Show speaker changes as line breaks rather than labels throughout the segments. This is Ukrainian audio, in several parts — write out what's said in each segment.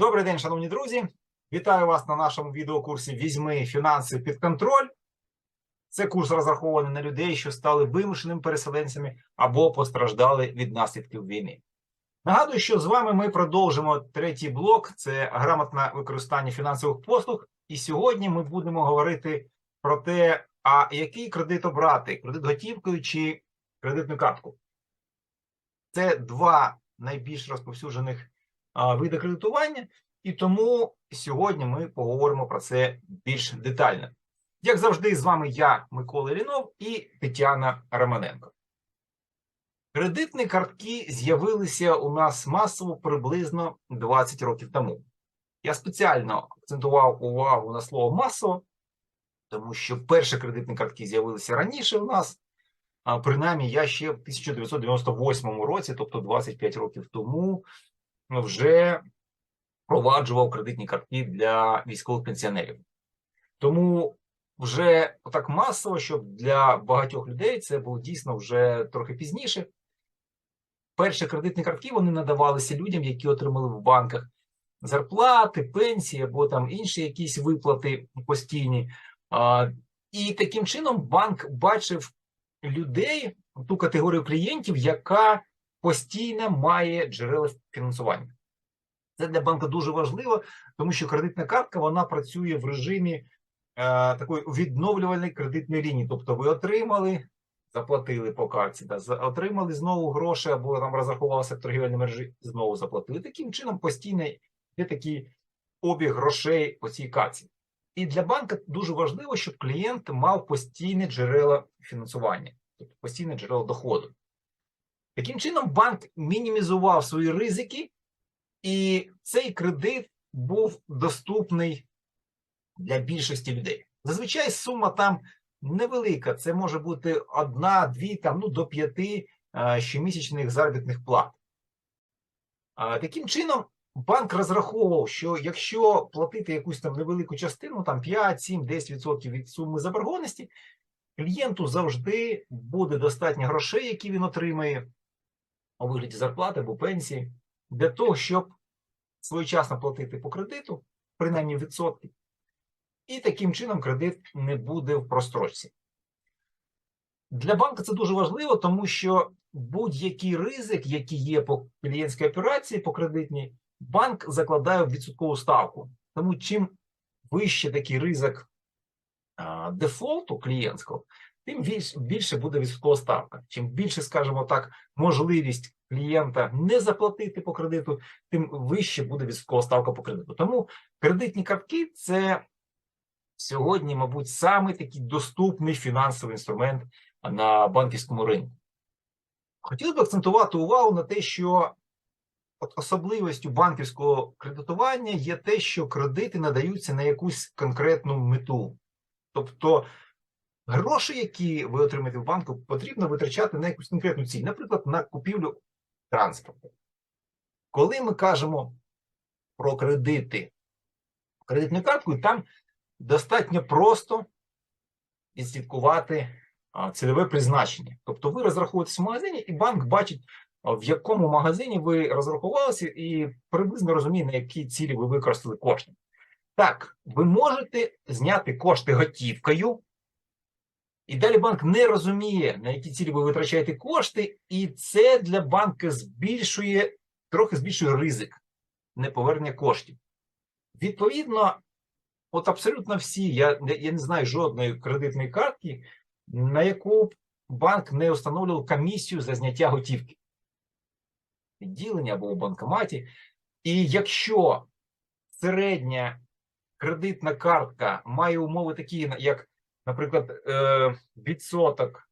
Добрий день, шановні друзі. Вітаю вас на нашому відеокурсі Візьми фінанси під контроль. Це курс розрахований на людей, що стали вимушеними переселенцями або постраждали від наслідків війни. Нагадую, що з вами ми продовжимо третій блок: це грамотне використання фінансових послуг. І сьогодні ми будемо говорити про те, а який кредит обрати: кредит готівкою чи кредитну картку. Це два найбільш розповсюджених види кредитування, і тому сьогодні ми поговоримо про це більш детально. Як завжди, з вами я, Микола Лінов і Тетяна Романенко. Кредитні картки з'явилися у нас масово приблизно 20 років тому. Я спеціально акцентував увагу на слово масово, тому що перші кредитні картки з'явилися раніше у нас. Принаймні, я ще в 1998 році, тобто 25 років тому, вже впроваджував кредитні картки для військових пенсіонерів. Тому вже так масово, щоб для багатьох людей це було дійсно вже трохи пізніше. Перші кредитні картки вони надавалися людям, які отримали в банках зарплати, пенсії або там інші якісь виплати постійні. І таким чином банк бачив людей, ту категорію клієнтів, яка постійно має джерела фінансування. Це для банку дуже важливо, тому що кредитна картка вона працює в режимі е, такої відновлювальної кредитної лінії. Тобто, ви отримали, заплатили по карті, да, отримали знову гроші або там розрахувалися в торгівельній мережі, знову заплатили. Таким чином постійно є такий обіг грошей по цій карті. І для банка дуже важливо, щоб клієнт мав постійне джерела фінансування, тобто постійне джерело доходу. Таким чином, банк мінімізував свої ризики, і цей кредит був доступний для більшості людей. Зазвичай сума там невелика, це може бути одна, дві, там, ну, до п'яти е, щомісячних заробітних плат. Таким чином, банк розраховував, що якщо платити якусь там невелику частину, там 5, 7, 10% від суми заборгованості, клієнту завжди буде достатньо грошей, які він отримає у вигляді зарплати або пенсії, для того, щоб своєчасно платити по кредиту, принаймні відсотки, і таким чином кредит не буде в прострочці. Для банка це дуже важливо, тому що будь-який ризик, який є по клієнтській операції, по кредитній, банк закладає в відсоткову ставку. Тому чим вище такий ризик дефолту клієнтського, тим більш, більше буде відсоткова ставка. Чим більше, скажімо так, можливість клієнта не заплатити по кредиту, тим вище буде відсоткова ставка по кредиту. Тому кредитні картки це сьогодні, мабуть, саме такий доступний фінансовий інструмент на банківському ринку. Хотів би акцентувати увагу на те, що от особливістю банківського кредитування є те, що кредити надаються на якусь конкретну мету. Тобто гроші, які ви отримаєте в банку, потрібно витрачати на якусь конкретну ціль, наприклад, на купівлю транспорту. Коли ми кажемо про кредити кредитною карткою, там достатньо просто відслідкувати цільове призначення. Тобто ви розраховуєтесь в магазині, і банк бачить, в якому магазині ви розрахувалися, і приблизно розуміє, на які цілі ви використали кошти. Так, ви можете зняти кошти готівкою, і далі банк не розуміє, на які цілі ви витрачаєте кошти, і це для банка збільшує, трохи збільшує ризик неповернення коштів. Відповідно, от абсолютно всі, я, я не знаю жодної кредитної картки, на яку банк не встановлював комісію за зняття готівки. Відділення або у банкоматі. І якщо середня кредитна картка має умови такі, як, наприклад, е, відсоток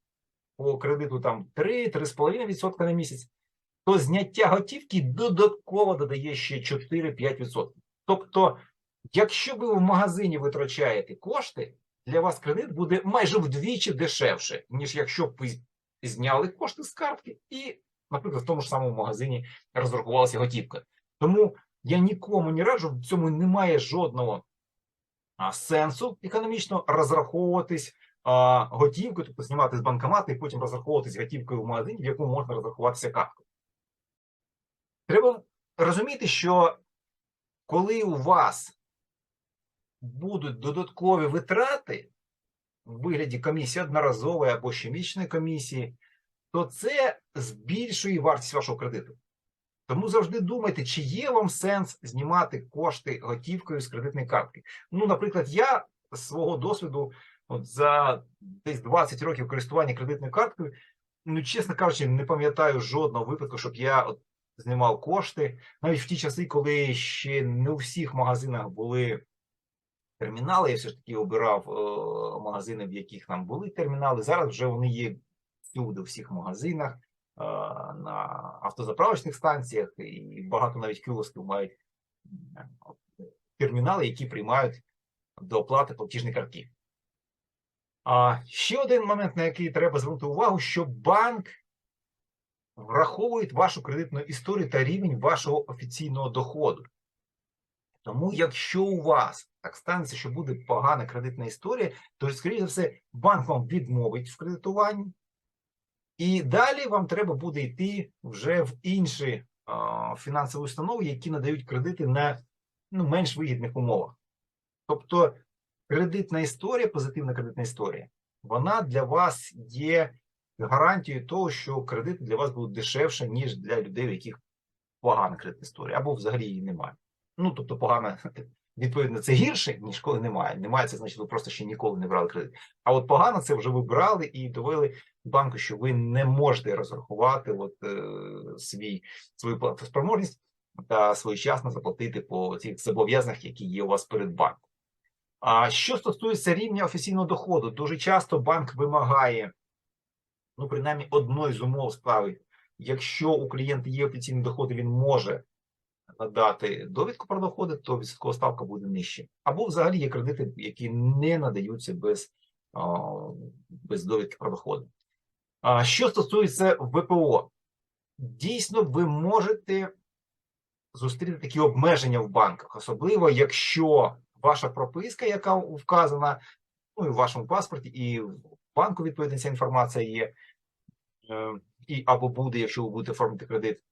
по кредиту там 3-3,5% на місяць, то зняття готівки додатково додає ще 4-5%. Тобто, якщо ви в магазині витрачаєте кошти, для вас кредит буде майже вдвічі дешевше, ніж якщо б ви зняли кошти з картки і, наприклад, в тому ж самому магазині розрахувалася готівка. Тому я нікому не раджу, в цьому немає жодного сенсу економічно розраховуватись а, готівкою, тобто знімати з банкомату і потім розраховуватись готівкою в магазині, в якому можна розрахуватися карткою. Треба розуміти, що коли у вас будуть додаткові витрати в вигляді комісії одноразової або щомісячної комісії, то це збільшує вартість вашого кредиту. Тому завжди думайте, чи є вам сенс знімати кошти готівкою з кредитної картки. Ну, наприклад, я з свого досвіду, от за десь 20 років користування кредитною карткою, ну, чесно кажучи, не пам'ятаю жодного випадку, щоб я от знімав кошти. Навіть в ті часи, коли ще не у всіх магазинах були термінали, я все ж таки обирав е, магазини, в яких там були термінали. Зараз вже вони є всюди, у всіх магазинах, на автозаправочних станціях, і багато навіть кіосків мають е, термінали, які приймають до оплати платіжні картки. А ще один момент, на який треба звернути увагу, що банк враховує вашу кредитну історію та рівень вашого офіційного доходу. Тому, якщо у вас так станеться, що буде погана кредитна історія, то, скоріше за все, банк вам відмовить в кредитуванні, і далі вам треба буде йти вже в інші фінансові установи, які надають кредити на ну, менш вигідних умовах. Тобто кредитна історія, позитивна кредитна історія, вона для вас є гарантією того, що кредити для вас будуть дешевше, ніж для людей, у яких погана кредитна історія, або взагалі її немає. Ну, тобто, погана, відповідно, це гірше, ніж коли немає. Немає, це значить, ви просто ще ніколи не брали кредит. А от погано це вже ви брали і довели банку, що ви не можете розрахувати от, е, свій, свою платоспроможність та своєчасно заплатити по цих зобов'язаннях, які є у вас перед банком. А що стосується рівня офіційного доходу, дуже часто банк вимагає, ну, принаймні, одної з умов ставить, якщо у клієнта є офіційні доходи, він може надати довідку про доходи, то відсоткова ставка буде нижче. Або взагалі є кредити, які не надаються без, без довідки про доходи. А що стосується ВПО, дійсно, ви можете зустріти такі обмеження в банках, особливо якщо ваша прописка, яка вказана ну, і в вашому паспорті, і в банку відповідна ця інформація є, е, і або буде, якщо ви будете оформити кредит,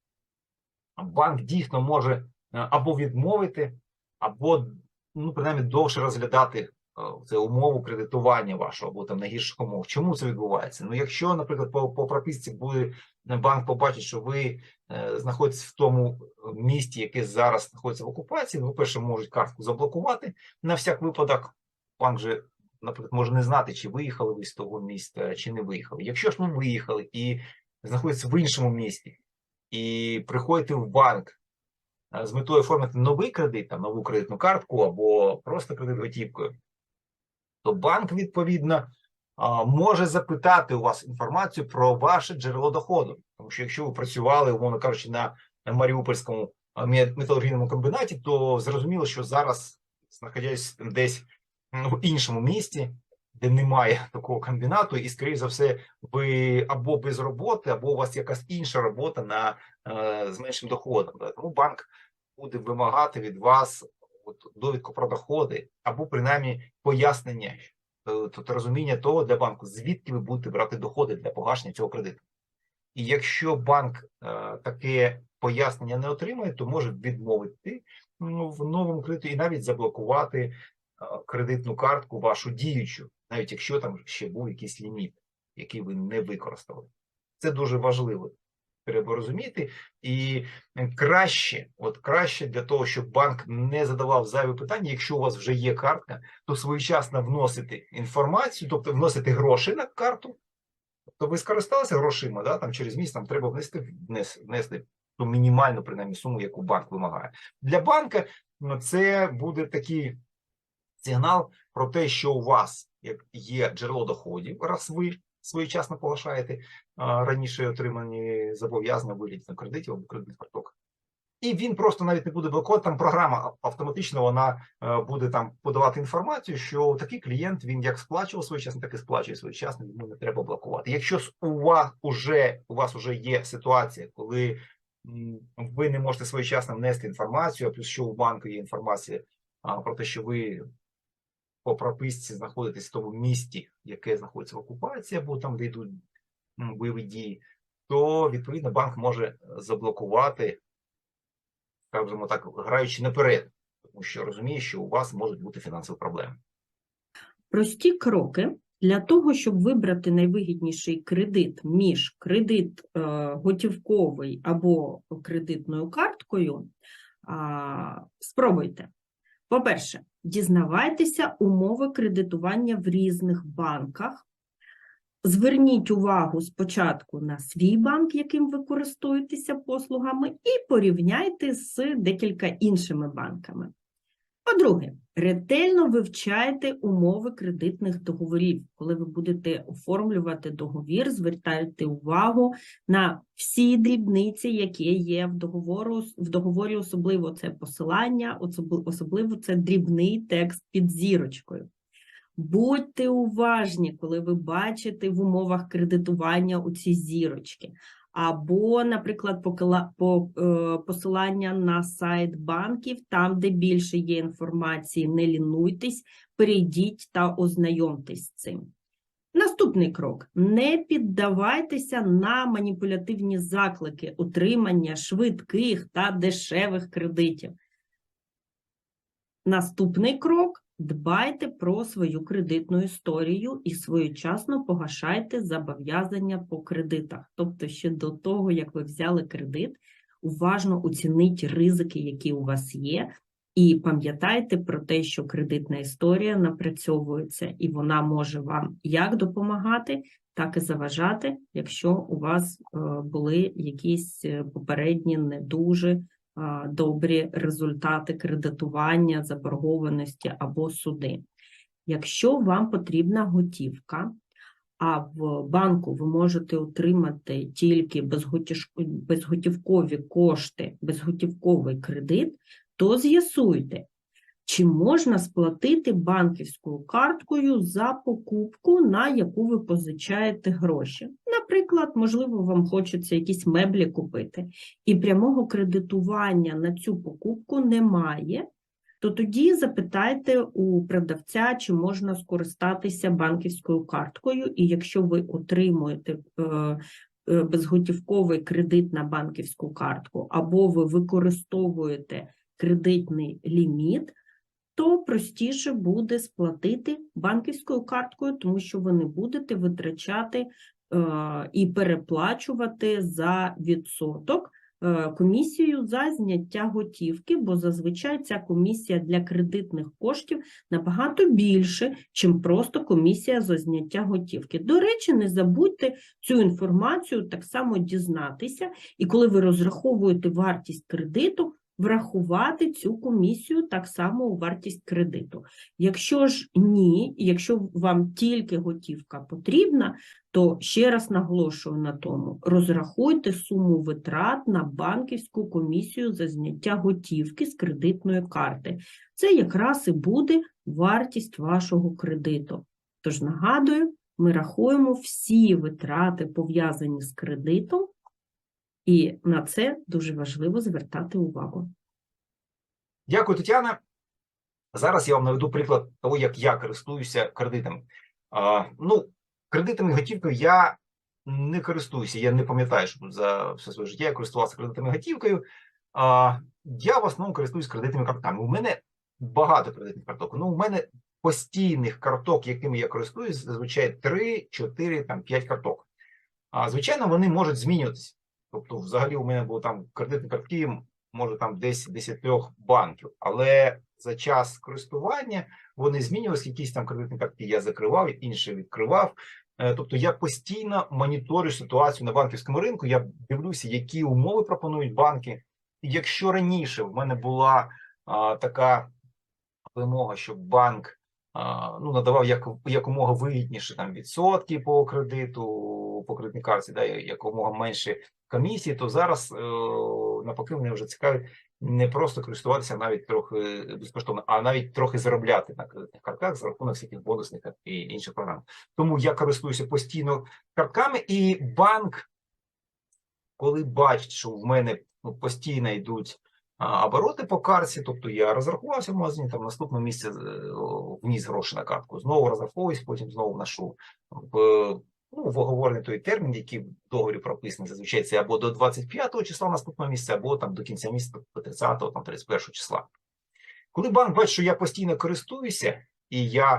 банк дійсно може е, або відмовити, або ну, принаймні довше розглядати е, це умову кредитування вашого, або там найгірших умов. Чому це відбувається? Ну, якщо, наприклад, по, по прописці буде банк побачить, що ви е, знаходитесь в тому місті, яке зараз знаходиться в окупації, ну, по-перше, можуть картку заблокувати на всяк випадок. Банк же, наприклад, може не знати, чи виїхали ви з того міста, чи не виїхали. Якщо ж ви виїхали і знаходитесь в іншому місті, і приходите в банк е, з метою оформити новий кредит, там, нову кредитну картку або просто кредит готівкою, то банк, відповідно, може запитати у вас інформацію про ваше джерело доходу. Тому що якщо ви працювали, умовно кажучи, на Маріупольському металургійному комбінаті, то зрозуміло, що зараз, знаходясь десь в іншому місті, де немає такого комбінату, і, скоріш за все, ви або без роботи, або у вас якась інша робота на е, з меншим доходом. Тому банк буде вимагати від вас от, довідку про доходи, або принаймні пояснення, тобто розуміння того для банку, звідки ви будете брати доходи для погашення цього кредиту. І якщо банк е, таке пояснення не отримає, то може відмовити ну, в новому кредиті і навіть заблокувати е, кредитну картку вашу діючу навіть якщо там ще був якийсь ліміт, який ви не використали. Це дуже важливо. Треба розуміти, і краще, от краще для того, щоб банк не задавав зайві питання. Якщо у вас вже є картка, то своєчасно вносити інформацію, тобто вносити гроші на карту. Тобто ви скористалися грошима, да, там через місяць там треба внести внести ту мінімальну принаймні суму, яку банк вимагає. Для банка ну, це буде такий сигнал про те, що у вас як є джерело доходів, раз ви своєчасно погашаєте раніше отримані зобов'язання вигляді кредитів або кредитних карток. І він просто навіть не буде блокувати, там програма автоматично вона е, буде там подавати інформацію, що такий клієнт він як сплачував своєчасно, так і сплачує своєчасно, йому не треба блокувати. Якщо у вас уже у вас уже є ситуація, коли ви не можете своєчасно внести інформацію, плюс що у банку є інформація про те, що ви по прописці знаходитесь в тому місті, яке знаходиться в окупації, або там, де йдуть бойові дії, то відповідно банк може заблокувати, скажімо так, граючи наперед тому що розуміє, що у вас можуть бути фінансові проблеми.
Прості кроки для того, щоб вибрати найвигідніший кредит між кредит е, готівковий або кредитною карткою, спробуйте. По-перше, дізнавайтеся умови кредитування в різних банках. Зверніть увагу спочатку на свій банк, яким ви користуєтеся послугами, і порівняйте з декілька іншими банками. По-друге, ретельно вивчайте умови кредитних договорів. Коли ви будете оформлювати договір, звертайте увагу на всі дрібниці, які є в договору, в договорі, особливо це посилання, особливо це дрібний текст під зірочкою. Будьте уважні, коли ви бачите в умовах кредитування оці зірочки. Або, наприклад, е, посилання на сайт банків, там, де більше є інформації, не лінуйтесь, перейдіть та ознайомтесь з цим. Наступний крок: не піддавайтеся на маніпулятивні заклики отримання швидких та дешевих кредитів. Наступний крок дбайте про свою кредитну історію і своєчасно погашайте зобов'язання по кредитах. Тобто, ще до того, як ви взяли кредит, уважно оцініть ризики, які у вас є, і пам'ятайте про те, що кредитна історія напрацьовується, і вона може вам як допомагати, так і заважати, якщо у вас е, були якісь е, попередні не дуже добрі результати кредитування, заборгованості або суди. Якщо вам потрібна готівка, а в банку ви можете отримати тільки безготівкові кошти, безготівковий кредит, то з'ясуйте, чи можна сплатити банківською карткою за покупку, на яку ви позичаєте гроші. Наприклад, можливо, вам хочеться якісь меблі купити, і прямого кредитування на цю покупку немає, то тоді запитайте у продавця, чи можна скористатися банківською карткою, і якщо ви отримуєте е, е, безготівковий кредит на банківську картку, або ви використовуєте кредитний ліміт, то простіше буде сплатити банківською карткою, тому що ви не будете витрачати е, і переплачувати за відсоток е, комісію за зняття готівки, бо зазвичай ця комісія для кредитних коштів набагато більше, чим просто комісія за зняття готівки. До речі, не забудьте цю інформацію так само дізнатися, і коли ви розраховуєте вартість кредиту, врахувати цю комісію так само у вартість кредиту. Якщо ж ні, якщо вам тільки готівка потрібна, то ще раз наголошую на тому: розрахуйте суму витрат на банківську комісію за зняття готівки з кредитної карти. Це якраз і буде вартість вашого кредиту. Тож нагадую, ми рахуємо всі витрати, пов'язані з кредитом, і на це дуже важливо звертати увагу.
Дякую, Тетяна. Зараз я вам наведу приклад того, як я користуюся кредитами. А, ну, кредитами готівкою я не користуюся. Я не пам'ятаю, що за все своє життя я користувався кредитами готівкою. А, я в основному користуюсь кредитними картками. У мене багато кредитних карток. Ну, у мене постійних карток, якими я користуюсь, зазвичай 3, 4, там 5 карток. А звичайно, вони можуть змінюватися. Тобто, взагалі, у мене було там кредитні картки, може там десь 10 банків, але за час користування вони змінювалися. Якісь там кредитні картки я закривав, інші відкривав. Е, Тобто я постійно моніторю ситуацію на банківському ринку. Я дивлюся, які умови пропонують банки. І якщо раніше в мене була а, така вимога, щоб банк а, ну, надавав як, якомога вигідніше там відсотки по кредиту, по кредитній карті, да, якомога менше комісії, то зараз е, навпаки мене вже цікавить не просто користуватися навіть трохи безкоштовно, а навіть трохи заробляти на кредитних картках за рахунок всяких бонусних і інших програм. Тому я користуюся постійно картками, і банк, коли бачить, що в мене ну, постійно йдуть обороти по карті, тобто я розрахувався в магазині, там наступне місце е, вніс гроші на картку, знову розраховуюсь, потім знову вношу ну, в оговорений той термін, який в договорі прописаний, зазвичай це або до 25 числа наступного місяця, або там до кінця місяця, до 30 там 31 числа. Коли банк бачить, що я постійно користуюся і я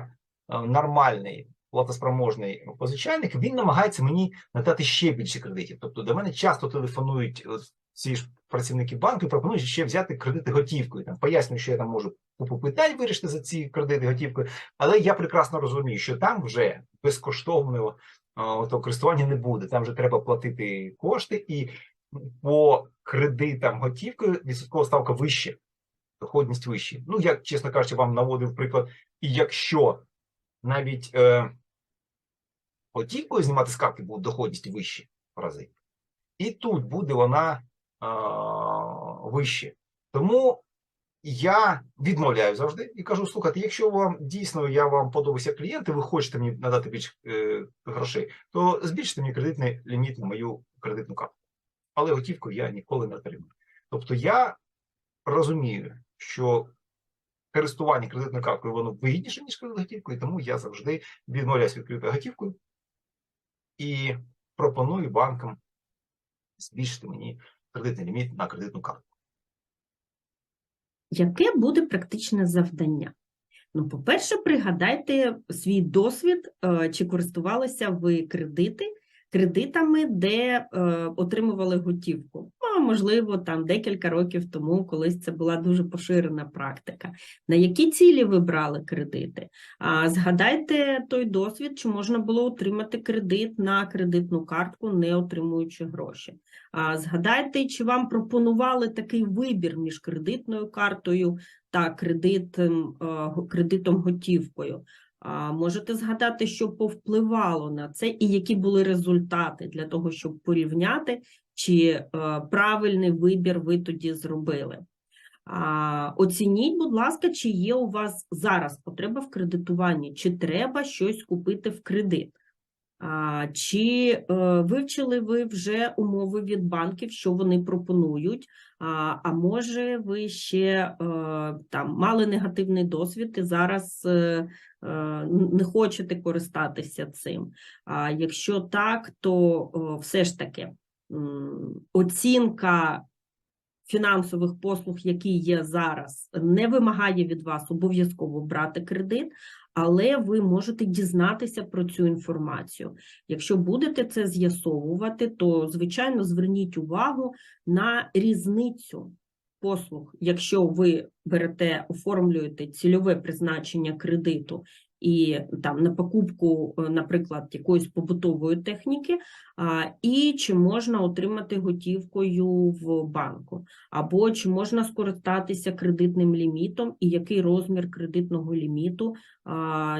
е, нормальний платоспроможний позичальник, він намагається мені надати ще більше кредитів. Тобто до мене часто телефонують от ці ж працівники банку і пропонують ще взяти кредити готівкою. Там пояснюю, що я там можу купу питань вирішити за ці кредити готівкою, але я прекрасно розумію, що там вже безкоштовного того користування не буде. Там вже треба платити кошти, і по кредитам готівкою відсоткова ставка вища, доходність вища. Ну, я, чесно кажучи, вам наводив приклад, і якщо навіть е, готівкою знімати з картки буде доходність вища в рази, і тут буде вона е, вище. Тому я відмовляю завжди і кажу: слухайте, якщо вам дійсно я вам подобаюся клієнт, і ви хочете мені надати більше е, грошей, то збільшите мені кредитний ліміт на мою кредитну картку. Але готівку я ніколи не отримую. Тобто я розумію, що користування кредитною карткою воно вигідніше, ніж кредит готівкою, тому я завжди відмовляюся від кредиту готівкою і пропоную банкам збільшити мені кредитний ліміт на кредитну картку.
Яке буде практичне завдання? Ну, по-перше, пригадайте свій досвід, е, чи користувалися ви кредити, кредитами, де е, отримували готівку. Ну, можливо, там декілька років тому, колись це була дуже поширена практика. На які цілі ви брали кредити? А згадайте той досвід, чи можна було отримати кредит на кредитну картку, не отримуючи гроші. А згадайте, чи вам пропонували такий вибір між кредитною картою та кредитом, е, кредитом готівкою. А Можете згадати, що повпливало на це, і які були результати для того, щоб порівняти, чи е, правильний вибір ви тоді зробили. А, Оцініть, будь ласка, чи є у вас зараз потреба в кредитуванні, чи треба щось купити в кредит. Чи е, вивчили ви вже умови від банків, що вони пропонують? А, може, ви ще е, там мали негативний досвід і зараз е, не хочете користатися цим? А якщо так, то все ж таки оцінка фінансових послуг, які є зараз, не вимагає від вас обов'язково брати кредит, але ви можете дізнатися про цю інформацію. Якщо будете це з'ясовувати, то звичайно зверніть увагу на різницю послуг. Якщо ви берете, оформлюєте цільове призначення кредиту і там на покупку, е, наприклад, якоїсь побутової техніки, і чи можна отримати готівкою в банку, або чи можна скористатися кредитним лімітом, і який розмір кредитного ліміту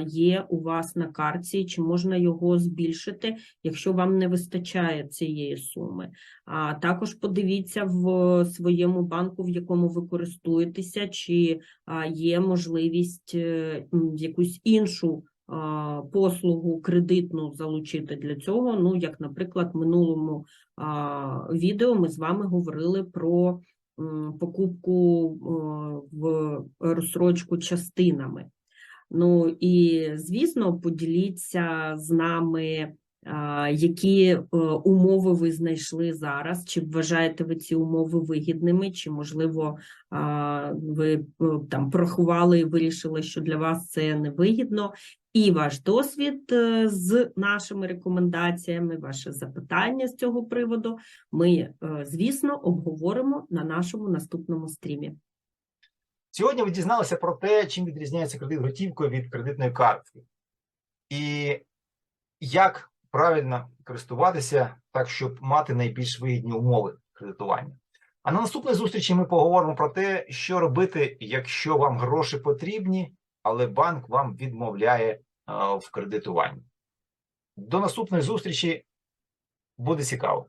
є у вас на картці, чи можна його збільшити, якщо вам не вистачає цієї суми. А також подивіться в своєму банку, в якому ви користуєтеся, чи є можливість е, якусь іншу а, послугу кредитну залучити для цього. Ну, як, наприклад, в минулому відео ми з вами говорили про покупку в розсрочку частинами. Ну і звісно, поділіться з нами, які е, умови ви знайшли зараз. Чи вважаєте ви ці умови вигідними, чи можливо ви е, там порахували і вирішили, що для вас це невигідно, і ваш досвід е, з нашими рекомендаціями, ваше запитання з цього приводу, ми, звісно, обговоримо на нашому наступному стрімі.
Сьогодні ви дізналися про те, чим відрізняється кредит готівкою від кредитної картки, і як правильно користуватися так, щоб мати найбільш вигідні умови кредитування. А на наступній зустрічі ми поговоримо про те, що робити, якщо вам гроші потрібні, але банк вам відмовляє е, в кредитуванні. До наступної зустрічі буде цікаво.